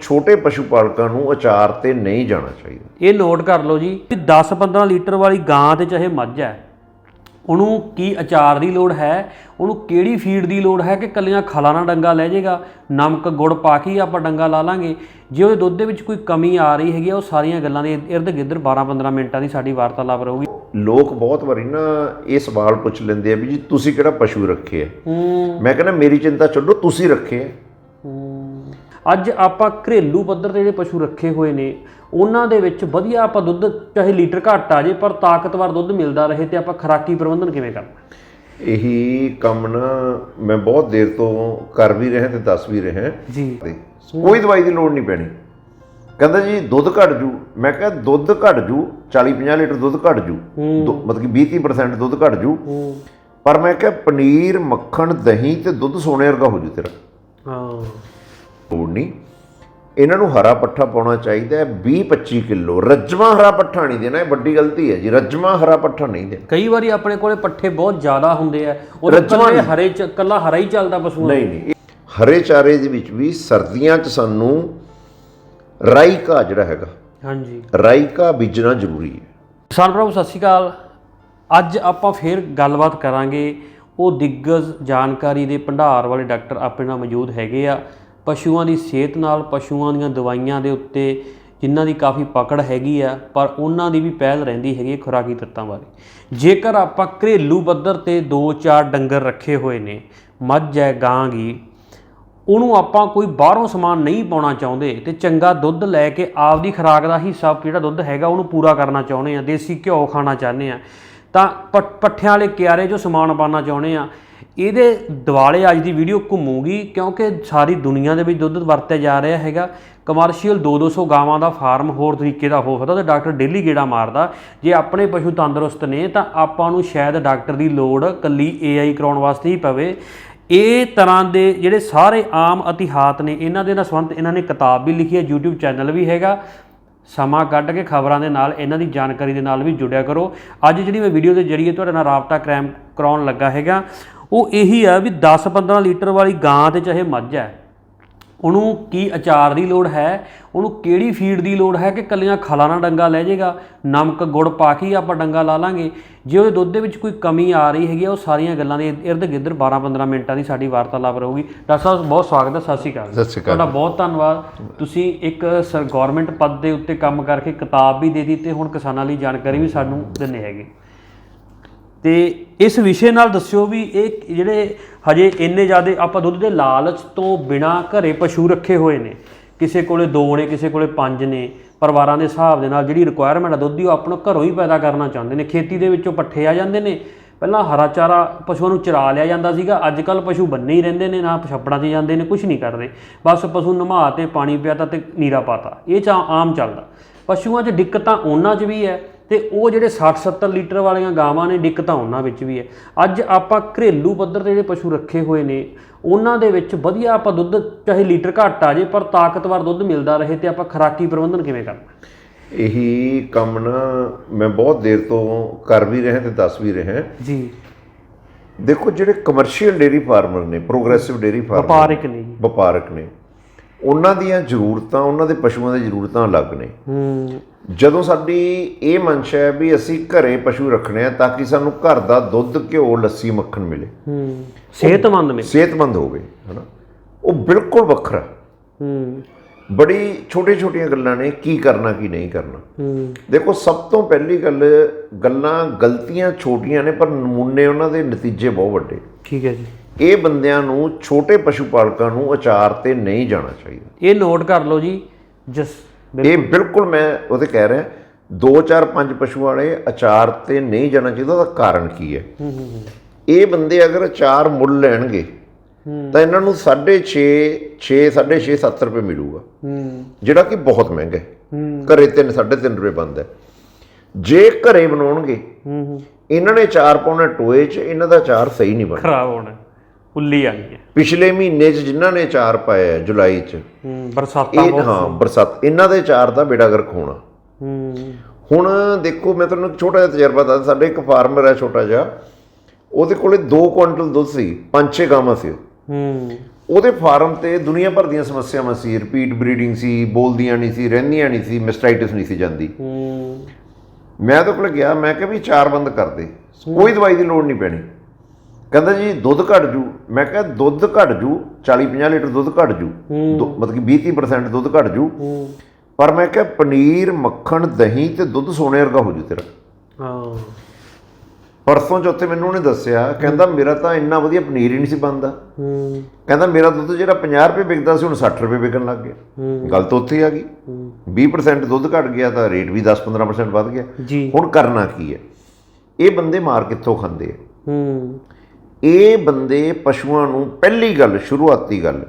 ਛੋਟੇ ਪਸ਼ੂ ਪਾਲਕਾਂ ਨੂੰ ਅਚਾਰ ਤੇ ਨਹੀਂ ਜਾਣਾ ਚਾਹੀਦਾ। ਇਹ ਨੋਟ ਕਰ ਲਓ ਜੀ ਕਿ 10-15 ਲੀਟਰ ਵਾਲੀ ਗਾਂ ਤੇ ਚਾਹੇ ਮੱਝ ਹੈ ਉਹਨੂੰ ਕੀ ਅਚਾਰ ਦੀ ਲੋੜ ਹੈ ਉਹਨੂੰ ਕਿਹੜੀ ਫੀਡ ਦੀ ਲੋੜ ਹੈ ਕਿ ਕੱਲੀਆਂ ਖਲਾ ਨਾਲ ਡੰਗਾ ਲੈ ਜਾਏਗਾ ਨਮਕ ਗੁੜ ਪਾ ਕੇ ਹੀ ਆਪਾਂ ਡੰਗਾ ਲਾ ਲਾਂਗੇ। ਜੇ ਉਹਦੇ ਦੁੱਧ ਦੇ ਵਿੱਚ ਕੋਈ ਕਮੀ ਆ ਰਹੀ ਹੈਗੀ ਆ, ਉਹ ਸਾਰੀਆਂ ਗੱਲਾਂ ਦੇ ਇਰਦ ਗਿਰਦ 12-15 ਮਿੰਟਾਂ ਦੀ ਸਾਡੀ ਵਾਰਤਾਲਾਪ ਰਹੂਗੀ। ਲੋਕ ਬਹੁਤ ਵਾਰੀ ਨਾ ਇਹ ਸਵਾਲ ਪੁੱਛ ਲੈਂਦੇ ਆ ਵੀ ਜੀ ਤੁਸੀਂ ਕਿਹੜਾ ਪਸ਼ੂ ਰੱਖੇ ਆ? ਹੂੰ। ਮੈਂ ਕਹਿੰਦਾ ਮੇਰੀ ਚਿੰਤਾ ਛੱਡੋ ਤੁਸੀਂ ਰੱਖੇ ਆ। ਹਮ, ਅੱਜ ਆਪਾਂ ਘਰੇਲੂ ਪੱਧਰ ਤੇ ਜਿਹੜੇ ਪਸ਼ੂ ਰੱਖੇ ਹੋਏ ਨੇ ਉਹਨਾਂ ਦੇ ਵਿੱਚ ਵਧੀਆ ਆਪਾਂ ਦੁੱਧ ਚਾਹੇ ਲੀਟਰ ਘੱਟ ਆ ਜੇ ਪਰ ਤਾਕਤਵਰ ਦੁੱਧ ਮਿਲਦਾ ਰਹੇ ਤੇ ਆਪਾਂ ਖਰਾਕੀ ਪ੍ਰਬੰਧਨ ਕਿਵੇਂ ਕਰਨਾ? ਇਹੀ ਕੰਮ ਨਾ ਮੈਂ ਬਹੁਤ ਦੇਰ ਤੋਂ ਕਰ ਵੀ ਰਿਹਾ ਤੇ ਦੱਸ ਵੀ ਰਿਹਾ। ਜੀ। ਕੋਈ ਦਵਾਈ ਦੀ ਲੋੜ ਨਹੀਂ ਪੈਣੀ। ਕਹਿੰਦਾ ਜੀ ਦੁੱਧ ਘਟ ਜੂ। ਮੈਂ ਕਿਹਾ ਦੁੱਧ ਘਟ ਜੂ 40 50 ਲੀਟਰ ਦੁੱਧ ਘਟ ਜੂ। ਮਤਲਬ ਕਿ 20 30% ਦੁੱਧ ਘਟ ਜੂ। ਪਰ ਮੈਂ ਕਿਹਾ ਪਨੀਰ ਮੱਖਣ ਦਹੀਂ ਤੇ ਦੁੱਧ ਸੋਨੇ ਵਰਗਾ ਹੋ ਜੂ ਤੇਰਾ। ਹਾਂ। ਲੋੜ ਨਹੀਂ ਇਹਨਾਂ ਨੂੰ ਹਰਾ ਪੱਠਾ ਪਾਉਣਾ ਚਾਹੀਦਾ ਹੈ 20 25 ਕਿਲੋ। ਰੱਜਵਾ ਹਰਾ ਪੱਠਾ ਨਹੀਂ ਦੇਣਾ ਇਹ ਵੱਡੀ ਗਲਤੀ ਹੈ ਜੀ। ਰੱਜਵਾ ਹਰਾ ਪੱਠਾ ਨਹੀਂ ਦੇਣਾ। ਕਈ ਵਾਰੀ ਆਪਣੇ ਕੋਲੇ ਪੱਠੇ ਬਹੁਤ ਜ਼ਿਆਦਾ ਹੁੰਦੇ ਆ ਉਹ ਕੱਲੇ ਹਰੇ ਚ ਕੱਲਾ ਹਰਾ ਹੀ ਚੱਲਦਾ ਪਸ਼ੂਆਂ ਨਹੀਂ ਨਹੀਂ। ਹਰੇ ਚਾਰੇ ਦੇ ਵਿੱਚ ਵੀ ਸਰਦੀਆਂ 'ਚ ਸਾਨੂੰ ਰਾਈ ਘਾਹ ਜਿਹੜਾ ਹੈਗਾ ਹਾਂਜੀ। ਰਾਈ ਘਾਹ ਬੀਜਣਾ ਜ਼ਰੂਰੀ ਹੈ। ਕਿਸਾਨ ਭਰਾਵੋ ਸਤਿ ਸ਼੍ਰੀ ਅਕਾਲ। ਅੱਜ ਆਪਾਂ ਫੇਰ ਗੱਲਬਾਤ ਕਰਾਂਗੇ ਉਹ ਦਿੱਗਜ ਜਾਣਕਾਰੀ ਦੇ ਭੰਡਾਰ ਵਾਲੇ ਡਾਕਟਰ ਆਪਣੇ ਨਾਲ ਮੌਜੂਦ ਹੈਗੇ ਆ। ਪਸ਼ੂਆਂ ਦੀ ਸਿਹਤ ਨਾਲ, ਪਸ਼ੂਆਂ ਦੀਆਂ ਦਵਾਈਆਂ ਦੇ ਉੱਤੇ ਜਿਨ੍ਹਾਂ ਦੀ ਕਾਫੀ ਪਕੜ ਹੈਗੀ ਆ, ਪਰ ਉਹਨਾਂ ਦੀ ਵੀ ਪਹਿਲ ਰਹਿੰਦੀ ਹੈਗੀ ਖੁਰਾਕੀ ਤੱਤਾਂ ਬਾਰੇ। ਜੇਕਰ ਆਪਾਂ ਘਰੇਲੂ ਪੱਧਰ ਤੇ 2-4 ਡੰਗਰ ਰੱਖੇ ਹੋਏ ਨੇ, ਮੱਝ ਹੈ, ਗਾਂ ਗੀ ਉਹਨੂੰ ਆਪਾਂ ਕੋਈ ਬਾਹਰੋਂ ਸਮਾਨ ਨਹੀਂ ਪਾਉਣਾ ਚਾਹੁੰਦੇ ਤੇ ਚੰਗਾ ਦੁੱਧ ਲੈ ਕੇ ਆਪਦੀ ਖੁਰਾਕ ਦਾ ਹਿੱਸਾ ਜਿਹੜਾ ਦੁੱਧ ਹੈਗਾ, ਉਹਨੂੰ ਪੂਰਾ ਕਰਨਾ ਚਾਹੁੰਦੇ ਆ, ਦੇਸੀ ਘਿਓ ਖਾਣਾ ਚਾਹੁੰਦੇ ਆ, ਤਾਂ ਪ- ਪੱਠਿਆਂ ਵਾਲੇ ਕਿਆਰੇ 'ਚੋਂ ਸਮਾਨ ਪਾਉਣਾ ਚਾਹੁੰਦੇ ਆ ਇਹਦੇ ਦਿਵਾਲੇ ਅੱਜ ਦੀ ਵੀਡੀਓ ਘੁੰਮੂਗੀ ਕਿਉਂਕਿ ਸਾਰੀ ਦੁਨੀਆ ਦੇ ਵਿੱਚ ਦੁੱਧ ਵਰਤਿਆ ਜਾ ਰਿਹਾ ਹੈਗਾ। ਕਮਰਸ਼ੀਅਲ 2-200 ਗਾਵਾਂ ਦਾ ਫਾਰਮ ਹੋਰ ਤਰੀਕੇ ਦਾ ਹੋ ਸਕਦਾ ਤੇ ਡਾਕਟਰ ਡੇਲੀ ਗੇੜਾ ਮਾਰਦਾ। ਜੇ ਆਪਣੇ ਪਸ਼ੂ ਤੰਦਰੁਸਤ ਨੇ ਤਾਂ ਆਪਾਂ ਨੂੰ ਸ਼ਾਇਦ ਡਾਕਟਰ ਦੀ ਲੋੜ ਕੱਲੀ AI ਕਰਾਉਣ ਵਾਸਤੇ ਹੀ ਪਵੇ। ਇਹ ਤਰ੍ਹਾਂ ਦੇ ਜਿਹੜੇ ਸਾਰੇ ਆਮ ਇਤਿਹਾਤ ਨੇ, ਇਹਨਾਂ ਦੇ ਨਾਲ ਸੰਬੰਧ ਇਹਨਾਂ ਨੇ ਕਿਤਾਬ ਵੀ ਲਿਖੀ ਹੈ, YouTube ਚੈਨਲ ਵੀ ਹੈਗਾ। ਸਮਾਂ ਕੱਢ ਕੇ ਖਬਰਾਂ ਦੇ ਨਾਲ ਇਹਨਾਂ ਦੀ ਜਾਣਕਾਰੀ ਦੇ ਨਾਲ ਵੀ ਜੁੜਿਆ ਕਰੋ। ਅੱਜ ਜਿਹੜੀ ਮੈਂ ਵੀਡੀਓ ਦੇ ਜਰੀਏ ਤੁਹਾਡੇ ਨਾਲ ਰਾਬਤਾ ਕਰਾਮ ਕਰਾਉਣ ਲੱਗਾ ਹੈਗਾ ਉਹ ਇਹੀ ਆ ਵੀ 10-15 ਲੀਟਰ ਵਾਲੀ ਗਾਂ ਤੇ ਚਾਹੇ ਮੱਝ ਹੈ ਉਹਨੂੰ ਕੀ ਅਚਾਰ ਦੀ ਲੋੜ ਹੈ ਉਹਨੂੰ ਕਿਹੜੀ ਫੀਡ ਦੀ ਲੋੜ ਹੈ ਕਿ ਕੱਲੀਆਂ ਖਲਾ ਨਾਲ ਡੰਗਾ ਲੈ ਜਾਏਗਾ ਨਮਕ ਗੁੜ ਪਾ ਕੇ ਹੀ ਆਪਾਂ ਡੰਗਾ ਲਾ ਲਾਂਗੇ। ਜੇ ਉਹਦੇ ਦੁੱਧ ਦੇ ਵਿੱਚ ਕੋਈ ਕਮੀ ਆ ਰਹੀ ਹੈਗੀ ਆ, ਉਹ ਸਾਰੀਆਂ ਗੱਲਾਂ ਦੇ ਇਰਦ ਗਿਰਦ 12-15 ਮਿੰਟਾਂ ਦੀ ਸਾਡੀ ਵਾਰਤਾਲਾਪ ਰਹੂਗੀ। ਡਾਕਟਰ ਸਾਹਿਬ ਬਹੁਤ ਸਵਾਗਤ ਹੈ ਸਤਿ ਸ਼੍ਰੀ ਅਕਾਲ। ਸਤਿ ਸ਼੍ਰੀ ਅਕਾਲ ਤੁਹਾਡਾ ਬਹੁਤ ਧੰਨਵਾਦ। ਤੁਸੀਂ ਇੱਕ ਸਰ ਗਵਰਨਮੈਂਟ ਪਦ ਦੇ ਉੱਤੇ ਕੰਮ ਕਰਕੇ ਕਿਤਾਬ ਵੀ ਦੇ ਦਿੱਤੀ ਤੇ ਹੁਣ ਕਿਸਾਨਾਂ ਲਈ ਜਾਣਕਾਰੀ ਵੀ ਸਾਨੂੰ ਦਿੰਦੇ ਹੈਗੇ। ਤੇ ਇਸ ਵਿਸ਼ੇ ਨਾਲ ਦੱਸਿਓ ਵੀ ਇਹ ਜਿਹੜੇ ਹਜੇ ਇੰਨੇ ਜ਼ਿਆਦੇ ਆਪਾਂ ਦੁੱਧ ਦੇ ਲਾਲਚ ਤੋਂ ਬਿਨਾ ਘਰੇ ਪਸ਼ੂ ਰੱਖੇ ਹੋਏ ਨੇ, ਕਿਸੇ ਕੋਲੇ ਦੋ ਨੇ, ਕਿਸੇ ਕੋਲੇ ਪੰਜ ਨੇ, ਪਰਿਵਾਰਾਂ ਦੇ ਹਿਸਾਬ ਦੇ ਨਾਲ ਜਿਹੜੀ ਰਿਕੁਆਇਰਮੈਂਟ ਆ ਦੁੱਧ ਦੀ ਉਹ ਆਪਣਾ ਘਰੋਂ ਹੀ ਪੈਦਾ ਕਰਨਾ ਚਾਹੁੰਦੇ ਨੇ। ਖੇਤੀ ਦੇ ਵਿੱਚੋਂ ਪੱਠੇ ਆ ਜਾਂਦੇ ਨੇ। ਪਹਿਲਾਂ ਹਰਾ ਚਾਰਾ ਪਸ਼ੂਆਂ ਨੂੰ ਚਰਾ ਲਿਆ ਜਾਂਦਾ ਸੀਗਾ ਅੱਜ ਕੱਲ ਪਸ਼ੂ ਬੰਨੇ ਹੀ ਰਹਿੰਦੇ ਨੇ, ਨਾ ਛੱਪੜਾਂ 'ਚ ਜਾਂਦੇ ਨੇ ਕੁਝ ਨਹੀਂ ਕਰਦੇ। ਬਸ ਪਸ਼ੂ ਨਮਾ ਤੇ ਪਾਣੀ ਪਿਆਤਾ ਤੇ ਨੀਰਾ ਪਾਤਾ। ਇਹ ਚਾ ਆਮ ਚੱਲਦਾ। ਪਸ਼ੂਆਂ 'ਚ ਦਿੱਕਤਾਂ ਉਹਨਾਂ 'ਚ ਵੀ ਹੈ। ਤੇ ਉਹ ਜਿਹੜੇ 60-70 ਲੀਟਰ ਵਾਲੀਆਂ ਗਾਵਾਂ ਨੇ ਦਿੱਕਤਾਂ ਉਹਨਾਂ ਵਿੱਚ ਵੀ ਹੈ। ਅੱਜ ਆਪਾਂ ਘਰੇਲੂ ਪੱਧਰ ਤੇ ਜਿਹੜੇ ਪਸ਼ੂ ਰੱਖੇ ਹੋਏ ਨੇ ਉਹਨਾਂ ਦੇ ਵਿੱਚ ਵਧੀਆ ਆਪਾਂ ਦੁੱਧ ਚਾਹੇ ਲੀਟਰ ਘੱਟ ਆ ਜੇ ਪਰ ਤਾਕਤਵਰ ਦੁੱਧ ਮਿਲਦਾ ਰਹੇ ਤੇ ਆਪਾਂ ਖਰਾਕੀ ਪ੍ਰਬੰਧਨ ਕਿਵੇਂ ਕਰਨਾ? ਇਹੀ ਕੰਮ ਨਾ ਮੈਂ ਬਹੁਤ ਦੇਰ ਤੋਂ ਕਰ ਵੀ ਰਿਹਾ ਤੇ ਦੱਸ ਵੀ ਰਿਹਾ। ਜੀ। ਦੇਖੋ ਜਿਹੜੇ ਕਮਰਸ਼ੀਅਲ ਡੇਰੀ ਫਾਰਮਰ ਨੇ ਪ੍ਰੋਗਰੈਸਿਵ ਡੇਰੀ ਫਾਰਮਰ ਵਪਾਰਿਕ ਜੀ। ਵਪਾਰਕ ਨੇ ਉਹਨਾਂ ਦੀਆਂ ਜ਼ਰੂਰਤਾਂ ਉਹਨਾਂ ਦੇ ਪਸ਼ੂਆਂ ਦੀਆਂ ਜ਼ਰੂਰਤਾਂ ਅਲੱਗ ਨੇ। ਹੂੰ। ਜਦੋਂ ਸਾਡੀ ਇਹ ਮਨਸ਼ਾ ਹੈ ਵੀ ਅਸੀਂ ਘਰੇ ਪਸ਼ੂ ਰੱਖਣੇ ਆ ਤਾਂ ਕਿ ਸਾਨੂੰ ਘਰ ਦਾ ਦੁੱਧ ਘਿਓ ਲੱਸੀ ਮੱਖਣ ਮਿਲੇ। ਹੂੰ। ਸਿਹਤਮੰਦ ਨੇ ਸਿਹਤਮੰਦ ਹੋਵੇ ਹਨਾ? ਉਹ ਬਿਲਕੁਲ ਵੱਖਰਾ। ਹੂੰ। ਬੜੀ ਛੋਟੇ ਛੋਟੀਆਂ ਗੱਲਾਂ ਨੇ ਕੀ ਕਰਨਾ ਕੀ ਨਹੀਂ ਕਰਨਾ। ਹੂੰ। ਦੇਖੋ ਸਭ ਤੋਂ ਪਹਿਲੀ ਗੱਲ ਗੱਲਾਂ ਗਲਤੀਆਂ ਛੋਟੀਆਂ ਨੇ ਪਰ ਨਮੂਨੇ ਉਹਨਾਂ ਦੇ ਨਤੀਜੇ ਬਹੁਤ ਵੱਡੇ। ਠੀਕ ਹੈ ਜੀ। ਇਹ ਬੰਦਿਆਂ ਨੂੰ ਛੋਟੇ ਪਸ਼ੂ ਪਾਲਕਾਂ ਨੂੰ ਅਚਾਰ ਤੇ ਨਹੀਂ ਜਾਣਾ ਚਾਹੀਦਾ। ਇਹ ਨੋਟ ਕਰ ਲਓ ਜੀ ਜਸ ਇਹ ਬਿਲਕੁਲ ਮੈਂ ਉਹਦੇ ਕਹਿ ਰਿਹਾ 2 4 5 ਪਸ਼ੂ ਵਾਲੇ ਅਚਾਰ ਤੇ ਨਹੀਂ ਜਾਣਾ ਚਾਹੀਦਾ ਉਹਦਾ ਕਾਰਨ ਕੀ ਹੈ? ਹੂੰ ਹੂੰ ਹੂੰ। ਇਹ ਬੰਦੇ ਅਗਰ ਅਚਾਰ ਮੁੱਲ ਲੈਣਗੇ ਤਾਂ ਇਹਨਾਂ ਨੂੰ 6.5 6 6.5 7 ਰੁਪਏ ਮਿਲੂਗਾ। ਜਿਹੜਾ ਕਿ ਬਹੁਤ ਮਹਿੰਗਾ ਹੈ। ਘਰੇ 3 3.5 ਰੁਪਏ ਬੰਦ ਹੈ। ਜੇ ਘਰੇ ਬਣਾਉਣਗੇ ਇਹਨਾਂ ਨੇ ਚਾਰ ਪਾਉਣਾ ਟੋਏ 'ਚ ਇਹਨਾਂ ਦਾ ਚਾਰ ਸਹੀ ਨਹੀਂ ਬਣਦਾ। ਖਰਾਬ ਹੋਣਾ। ਉੱਲੀ ਆ ਗਈ ਹੈ। ਪਿਛਲੇ ਮਹੀਨੇ 'ਚ ਜਿਨ੍ਹਾਂ ਨੇ ਚਾਰ ਪਾਇਆ ਜੁਲਾਈ 'ਚ। ਹੂੰ ਬਰਸਾਤਾਂ ਇਹ ਹਾਂ ਬਰਸਾਤ। ਇਹਨਾਂ ਦੇ ਚਾਰ ਦਾ ਬੇੜਾ ਗਰਕ ਹੋਣਾ। ਹੂੰ। ਹੁਣ ਦੇਖੋ ਮੈਂ ਤੁਹਾਨੂੰ ਇੱਕ ਛੋਟਾ ਜਿਹਾ ਤਜਰਬਾ ਦੱਸ ਸਾਡੇ ਇੱਕ ਫਾਰਮਰ ਹੈ ਛੋਟਾ ਜਿਹਾ। ਉਹਦੇ ਕੋਲੇ 2 ਕੁਇੰਟਲ ਦੁੱਧ ਸੀ ਪੰਜ ਛੇ ਗਾਵਾਂ ਸੀ ਉਹ। ਹੂੰ। ਉਹਦੇ ਫਾਰਮ ਤੇ ਦੁਨੀਆ ਭਰ ਦੀਆਂ ਸਮੱਸਿਆਵਾਂ ਸੀ ਰਿਪੀਟ ਬਰੀਡਿੰਗ ਸੀ ਬੋਲਦੀਆਂ ਨਹੀਂ ਸੀ ਰਹਿੰਦੀਆਂ ਨਹੀਂ ਸੀ ਮਿਸਟਾਈਟਸ ਨਹੀਂ ਸੀ ਜਾਂਦੀ। ਹੂੰ। ਮੈਂ ਤਾਂ ਕੋਲ ਗਿਆ ਮੈਂ ਕਿਹਾ ਵੀ ਚਾਰ ਬੰਦ ਕਰ ਦੇ। ਕੋਈ ਦਵਾਈ ਦੀ ਲੋੜ ਨਹੀਂ ਪੈਣੀ। ਕਹਿੰਦਾ ਜੀ ਦੁੱਧ ਘਟ ਜੂ। ਮੈਂ ਕਿਹਾ ਦੁੱਧ ਘਟ ਜੂ 40 50 ਲੀਟਰ ਦੁੱਧ ਘਟ ਜੂ। ਦੁ- ਮਤਲਬ ਕਿ 20 30% ਦੁੱਧ ਘਟ ਜੂ। ਪਰ ਮੈਂ ਕਿਹਾ ਪਨੀਰ ਮੱਖਣ ਦਹੀਂ ਤੇ ਦੁੱਧ ਸੋਨੇ ਵਰਗਾ ਹੋ ਜੂ ਤੇਰਾ। ਹਾਂ। ਪਰਸੋਂ ਚੌਥੇ ਮੈਨੂੰ ਉਹਨੇ ਦੱਸਿਆ ਕਹਿੰਦਾ ਮੇਰਾ ਤਾਂ ਇੰਨਾ ਵਧੀਆ ਪਨੀਰ ਹੀ ਨਹੀਂ ਸੀ ਬਣਦਾ। ਹੂੰ। ਕਹਿੰਦਾ ਮੇਰਾ ਦੁੱਧ ਜਿਹੜਾ 50 ਰੁਪਏ ਵਿਕਦਾ ਸੀ ਹੁਣ 60 ਰੁਪਏ ਵਿਕਣ ਲੱਗ ਗਿਆ। ਹੂੰ। ਗੱਲ ਤਾਂ ਉੱਥੇ ਆ ਗਈ। 20% ਦੁੱਧ ਘਟ ਗਿਆ ਤਾਂ ਰੇਟ ਵੀ 10-15% ਵੱਧ ਗਿਆ। ਜੀ। ਹੁਣ ਕਰਨਾ ਕੀ ਹੈ? ਇਹ ਬੰਦੇ ਮਾਰ ਕਿੱਥੋਂ ਖਾਂਦੇ ਆ? ਹੂੰ। ਇਹ ਬੰਦੇ ਪਸ਼ੂਆਂ ਨੂੰ ਪਹਿਲੀ ਗੱਲ ਸ਼ੁਰੂਆਤੀ ਗੱਲ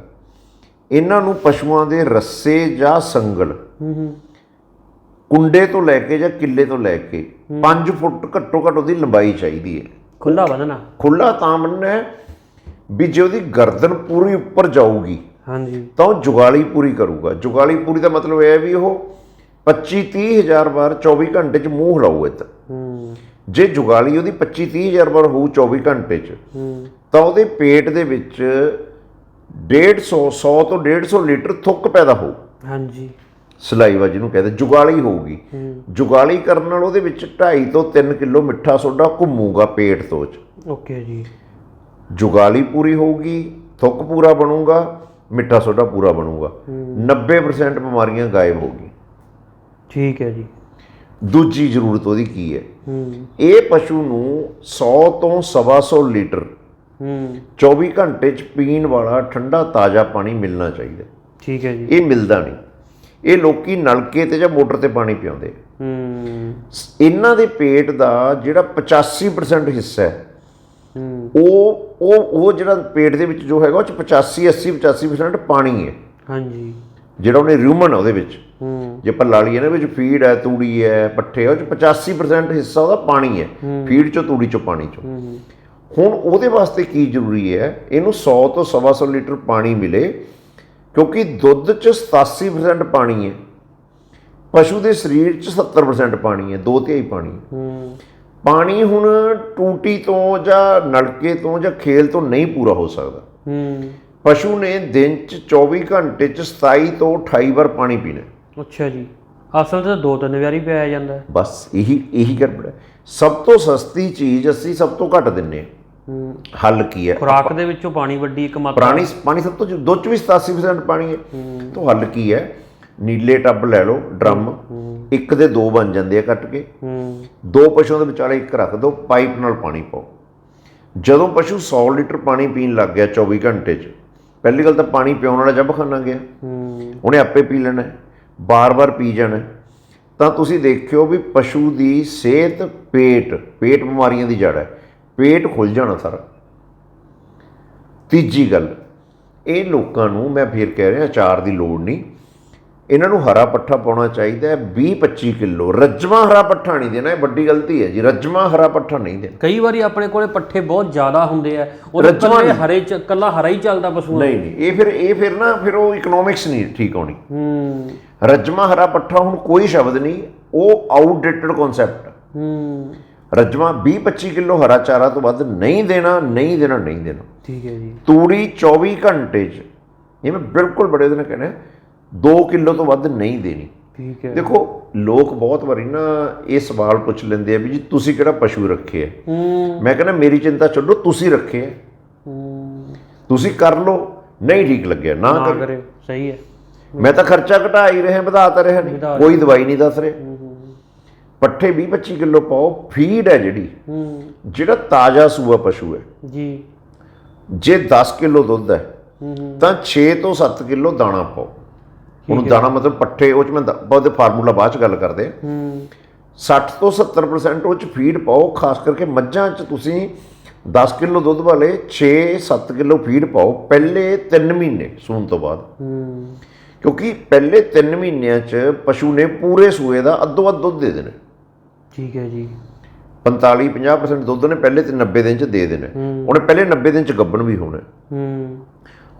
ਇਹਨਾਂ ਨੂੰ ਪਸ਼ੂਆਂ ਦੇ ਰੱਸੇ ਜਾਂ ਸੰਗਲ ਕੁੰਡੇ ਤੋਂ ਲੈ ਕੇ ਜਾਂ ਕਿੱਲੇ ਤੋਂ ਲੈ ਕੇ 5 ਫੁੱਟ ਘੱਟੋ ਘੱਟ ਉਹਦੀ ਲੰਬਾਈ ਚਾਹੀਦੀ ਹੈ। ਖੁੱਲਾ ਵਧਣਾ ਖੁੱਲਾ ਤਾਂ ਬੰਨਣਾ ਵੀ ਜੇ ਉਹਦੀ ਗਰਦਨ ਪੂਰੀ ਉੱਪਰ ਜਾਊਗੀ ਹਾਂਜੀ। ਤਾਂ ਉਹ ਜੁਗਾਲੀ ਪੂਰੀ ਕਰੂਗਾ। ਜੁਗਾਲੀ ਪੂਰੀ ਦਾ ਮਤਲਬ ਇਹ ਹੈ ਵੀ ਉਹ 25 30 ਹਜ਼ਾਰ ਵਾਰ 24 ਘੰਟੇ 'ਚ ਮੂੰਹ ਹਿਲਾਊ ਇੱਧਰ। ਹੂੰ। ਜੇ ਜੁਗਾਲੀ ਉਹਦੀ 25 30 ਹਜ਼ਾਰ ਵਾਰ ਹੋਊ 24 ਘੰਟੇ 'ਚ ਤਾਂ ਉਹਦੇ ਪੇਟ ਦੇ ਵਿੱਚ 150 100 ਤੋਂ 150 ਲੀਟਰ ਥੁੱਕ ਪੈਦਾ ਹੋਊ। ਹਾਂਜੀ। ਸਲਾਈਵਾ ਜਿਹਨੂੰ ਕਹਿੰਦੇ ਜੁਗਾਲੀ ਹੋਊਗੀ। ਜੁਗਾਲੀ ਕਰਨ ਨਾਲ ਉਹਦੇ ਵਿੱਚ 2.5 ਤੋਂ 3 ਕਿਲੋ ਮਿੱਠਾ ਸੋਡਾ ਘੁੰਮੂਗਾ ਪੇਟ ਤੋਂ ਚ। ਓਕੇ ਜੀ। ਜੁਗਾਲੀ ਪੂਰੀ ਹੋਊਗੀ ਥੁੱਕ ਪੂਰਾ ਬਣੂਗਾ ਮਿੱਠਾ ਸੋਡਾ ਪੂਰਾ ਬਣੂਗਾ। 90% ਬਿਮਾਰੀਆਂ ਗਾਇਬ ਹੋ ਗਈ ਠੀਕ ਹੈ ਜੀ। ਦੂਜੀ ਜ਼ਰੂਰਤ ਉਹਦੀ ਕੀ ਹੈ? ਇਹ ਪਸ਼ੂ ਨੂੰ 100 ਤੋਂ 125 ਲੀਟਰ ਹੂੰ। 24 ਘੰਟੇ ਚ ਪੀਣ ਵਾਲਾ ਠੰਡਾ ਤਾਜ਼ਾ ਪਾਣੀ ਮਿਲਣਾ ਚਾਹੀਦਾ। ਠੀਕ ਹੈ ਜੀ। ਇਹ ਮਿਲਦਾ ਨਹੀਂ। ਇਹ ਲੋਕੀ ਨਲਕੇ ਤੇ ਜਾਂ ਮੋਟਰ ਤੇ ਪਾਣੀ ਪਿਆਉਂਦੇ ਹੂੰ। ਇਹਨਾਂ ਦੇ ਪੇਟ ਦਾ ਜਿਹੜਾ 85% ਹਿੱਸਾ ਹੈ ਹੂੰ। ਉਹ ਉਹ ਉਹ ਜਿਹੜਾ ਪੇਟ ਦੇ ਵਿੱਚ ਜੋ ਹੈਗਾ ਉਹ ਚ 85 80 85% ਪਾਣੀ ਹੈ। ਹਾਂਜੀ। ਜਿਹੜਾ ਉਹਨੇ ਰਿਊਮਨ ਉਹਦੇ ਵਿੱਚ। ਹੂੰ ਜੇ ਆਪਾਂ ਲਾ ਲਈਏ ਨਾ ਵਿੱਚ ਫੀਡ ਹੈ ਤੂੜੀ ਹੈ ਪੱਠੇ ਹੈ, ਉਹ ਚ 85% ਹਿੱਸਾ ਉਹਦਾ ਪਾਣੀ ਹੈ। ਫੀਡ ਚੋਂ ਤੂੜੀ ਚੋਂ ਪਾਣੀ ਚੋਂ। ਹੁਣ ਉਹਦੇ ਵਾਸਤੇ ਕੀ ਜ਼ਰੂਰੀ ਹੈ? ਇਹਨੂੰ 100 ਤੋਂ 125 ਲੀਟਰ ਪਾਣੀ ਮਿਲੇ ਕਿਉਂਕਿ ਦੁੱਧ 'ਚ 87% ਪਾਣੀ ਹੈ। ਪਸ਼ੂ ਦੇ ਸਰੀਰ 'ਚ 70% ਪਾਣੀ ਹੈ ਦੋ ਤਿਹਾਈ ਪਾਣੀ ਪਾਣੀ ਹੁਣ ਟੂਟੀ ਤੋਂ ਜਾਂ ਨਲਕੇ ਤੋਂ ਜਾਂ ਖੇਲ ਤੋਂ ਨਹੀਂ ਪੂਰਾ ਹੋ ਸਕਦਾ। ਪਸ਼ੂ ਨੇ ਦਿਨ 'ਚ 24 ਘੰਟੇ 'ਚ 27 ਤੋਂ 28 ਵਾਰ ਪਾਣੀ ਪੀਣਾ ਅੱਛਾ ਜੀ। ਅਸਲ ਤੇ ਦੋ ਤਿੰਨ ਵਾਰੀ ਪਿਆਇਆ ਜਾਂਦਾ। ਬਸ ਇਹੀ ਇਹੀ ਗੜਬੜ ਹੈ। ਸਭ ਤੋਂ ਸਸਤੀ ਚੀਜ਼ ਅਸੀਂ ਸਭ ਤੋਂ ਘੱਟ ਦਿੰਨੇ ਹਾਂ। ਹੱਲ ਕੀ ਹੈ? ਖੁਰਾਕ ਦੇ ਵਿੱਚੋਂ ਪਾਣੀ ਵੱਡੀ ਇੱਕ ਮਾਤਰਾ। ਪਾਣੀ ਪਾਣੀ ਸਭ ਤੋਂ ਦੁੱਧ ਚ ਵੀ 87% ਪਾਣੀ ਹੈ। ਤਾਂ ਹੱਲ ਕੀ ਹੈ? ਨੀਲੇ ਟੱਬ ਲੈ ਲਓ ਡਰਮ। ਇੱਕ ਦੇ ਦੋ ਬਣ ਜਾਂਦੇ ਆ ਕੱਟ ਕੇ। ਦੋ ਪਸ਼ੂਆਂ ਦੇ ਵਿਚਾਲੇ ਇੱਕ ਰੱਖ ਦਿਓ ਪਾਈਪ ਨਾਲ ਪਾਣੀ ਪਾਓ। ਜਦੋਂ ਪਸ਼ੂ 100 ਲੀਟਰ ਪਾਣੀ ਪੀਣ ਲੱਗ ਗਿਆ 24 ਘੰਟੇ 'ਚ ਪਹਿਲੀ ਗੱਲ ਤਾਂ ਪਾਣੀ ਪਿਉਣ ਵਾਲਾ ਜੱਬ ਖਾਣਾ ਗਿਆ। ਉਹਨੇ ਆਪੇ ਪੀ ਲੈਣਾ ਬਾਰ-ਬਾਰ ਪੀ ਜਾਣਾ, ਤਾਂ ਤੁਸੀਂ ਦੇਖਿਓ ਵੀ ਪਸ਼ੂ ਦੀ ਸਿਹਤ, ਪੇਟ ਪੇਟ ਬਿਮਾਰੀਆਂ ਦੀ ਜੜ ਹੈ। ਪੇਟ ਖੁੱਲ ਜਾਣਾ ਸਾਰਾ। ਤੀਜੀ ਗੱਲ, ਇਹ ਲੋਕਾਂ ਨੂੰ ਮੈਂ ਫੇਰ ਕਹਿ ਰਿਹਾ, ਅਚਾਰ ਦੀ ਲੋੜ ਨਹੀਂ। ਇਹਨਾਂ ਨੂੰ ਹਰਾ ਪੱਠਾ ਪਾਉਣਾ ਚਾਹੀਦਾ ਹੈ 20-25 ਕਿਲੋ। ਰੱਜਵਾ ਹਰਾ ਪੱਠਾ ਨਹੀਂ ਦੇਣਾ ਇਹ ਵੱਡੀ ਗਲਤੀ ਹੈ ਜੀ। ਰੱਜਵਾ ਹਰਾ ਪੱਠਾ ਨਹੀਂ ਦੇਣਾ। ਕਈ ਵਾਰੀ ਆਪਣੇ ਕੋਲੇ ਪੱਠੇ ਬਹੁਤ ਜ਼ਿਆਦਾ ਹੁੰਦੇ ਆ ਉਹ ਨਹੀਂ। ਹਰੇ ਚ ਕੱਲਾ ਹਰਾ ਹੀ ਚੱਲਦਾ ਪਸ਼ੂ ਨਹੀਂ ਨਹੀਂ ਇਹ ਫਿਰ ਇਹ ਫਿਰ ਨਾ ਫਿਰ ਉਹ ਇਕਨੋਮਿਕਸ ਨਹੀਂ ਠੀਕ ਹੋਣੀ ਹੂੰ। ਰੱਜਵਾ ਹਰਾ ਪੱਠਾ ਹੁਣ ਕੋਈ ਸ਼ਬਦ ਨਹੀਂ ਉਹ ਆਊਟਡੇਟਡ ਕਨਸੈਪਟ ਹੂੰ। ਰੱਜਵਾ 20-25 ਕਿਲੋ ਹਰਾ ਚਾਰਾ ਤੋਂ ਵੱਧ ਨਹੀਂ ਦੇਣਾ ਨਹੀਂ ਦੇਣਾ ਨਹੀਂ ਦੇਣਾ। ਠੀਕ ਹੈ ਜੀ। ਤੂੜੀ 24 ਘੰਟੇ 'ਚ। ਇਹ ਮੈਂ ਬਿਲਕੁਲ ਬੜੇ ਦਿਨ ਕਹਿਣਾ 2 ਕਿਲੋ ਤੋਂ ਵੱਧ ਨਹੀਂ ਦੇਣੀ। ਠੀਕ ਹੈ। ਦੇਖੋ ਲੋਕ ਬਹੁਤ ਵਾਰੀ ਨਾ ਇਹ ਸਵਾਲ ਪੁੱਛ ਲੈਂਦੇ ਆ ਵੀ ਜੀ ਤੁਸੀਂ ਕਿਹੜਾ ਪਸ਼ੂ ਰੱਖੇ ਆ? ਹੂੰ। ਮੈਂ ਕਹਿੰਦਾ ਮੇਰੀ ਚਿੰਤਾ ਛੱਡੋ ਤੁਸੀਂ ਰੱਖੇ ਆ। ਹੂੰ। ਤੁਸੀਂ ਕਰ ਲਓ ਨਹੀਂ ਠੀਕ ਲੱਗਿਆ ਨਾ ਕਰੋ। ਸਹੀ ਹੈ। ਮੈਂ ਤਾਂ ਖਰਚਾ ਘਟਾ ਹੀ ਰਿਹਾ ਵਧਾ ਤਾਂ ਰਿਹਾ ਨਹੀਂ। ਕੋਈ ਦਵਾਈ ਨਹੀਂ ਦੱਸ ਰਿਹਾ। ਪੱਠੇ 20-25 ਕਿਲੋ ਪਾਓ ਫੀਡ ਹੈ ਜਿਹੜੀ। ਜਿਹੜਾ ਤਾਜ਼ਾ ਸੂਆ ਪਸ਼ੂ ਹੈ। ਜੀ। ਜੇ 10 ਕਿਲੋ ਦੁੱਧ ਹੈ ਹੂੰ ਤਾਂ 6 ਤੋਂ 7 ਕਿਲੋ ਦਾਣਾ ਪਾਓ। ਹੁਣ ਦਾਣਾ ਮਤਲਬ ਪੱਠੇ ਉਹ ਚ ਮੈਂ ਉਹਦੇ ਫਾਰਮੂਲਾ ਬਾਅਦ ਚ ਗੱਲ ਕਰਦੇ ਹਾਂ ਹੂੰ। 60 ਤੋਂ 70% ਉਹ ਚ ਫੀਡ ਪਾਓ ਖਾਸ ਕਰਕੇ ਮੱਝਾਂ ਚ ਤੁਸੀਂ 10 ਕਿਲੋ ਦੁੱਧ ਵਾਲੇ 6-7 ਕਿਲੋ ਫੀਡ ਪਾਓ ਪਹਿਲੇ 3 ਮਹੀਨੇ ਸੂਣ ਤੋਂ ਬਾਅਦ। ਹੂੰ। ਕਿਉਂਕਿ ਪਹਿਲੇ 3 ਮਹੀਨਿਆਂ ਚ ਪਸ਼ੂ ਨੇ ਪੂਰੇ ਸੂਏ ਦਾ ਅੱਧੋ ਅੱਧ ਦੁੱਧ ਦੇ ਦੇਣਾ। ਠੀਕ ਹੈ ਜੀ। 45-50% ਦੁੱਧ ਨੇ ਪਹਿਲੇ ਤੇ 90 ਦਿਨ ਚ ਦੇ ਦੇਣਾ। ਉਹਨੇ ਪਹਿਲੇ 90 ਦਿਨ ਚ ਗੱਭਣ ਵੀ ਹੋਣਾ। ਹੂੰ।